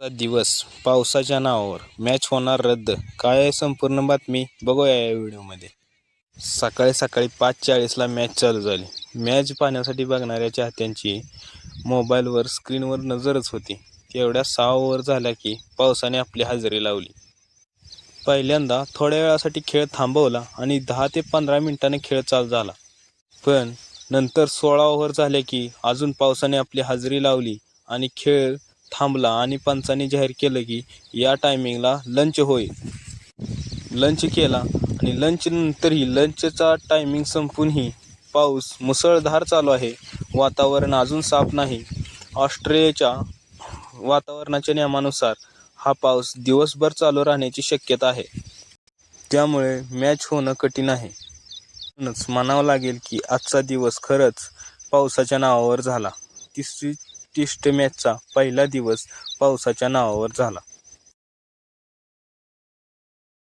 दिवस? पावसाच्या नावावर मॅच होणार रद्द. काय आहे संपूर्ण बातमी? बघूया या व्हिडिओमध्ये. सकाळी सकाळी पाच चाळीसला मॅच चालू झाली. मॅच पाहण्यासाठी बघणाऱ्या चाहत्यांची मोबाईलवर स्क्रीनवर नजरच होती. तेवढ्या सहा ओव्हर झाल्या की पावसाने आपली हजेरी लावली. पहिल्यांदा थोड्या वेळासाठी खेळ थांबवला आणि दहा ते पंधरा मिनिटाने खेळ चालू झाला. पण नंतर सोळा ओव्हर झाले की अजून पावसाने आपली हजेरी लावली आणि खेळ थांबला आणि पंचांनी जाहीर केलं की या टायमिंगला लंच होईल लंच केला आणि लंचनंतरही लंचचा टायमिंग संपूनही पाऊस मुसळधार चालू आहे. वातावरण अजून साफ नाही. ऑस्ट्रेलियाच्या वातावरणाच्या नियमानुसार हा पाऊस दिवसभर चालू राहण्याची शक्यता आहे. त्यामुळे मॅच होणं कठीण आहे. म्हणूनच म्हणावं लागेल की आजचा दिवस खरंच पावसाच्या नावावर झाला. तिसरी टेस्ट मॅचचा पहिला दिवस पावसाच्या नावावर झाला.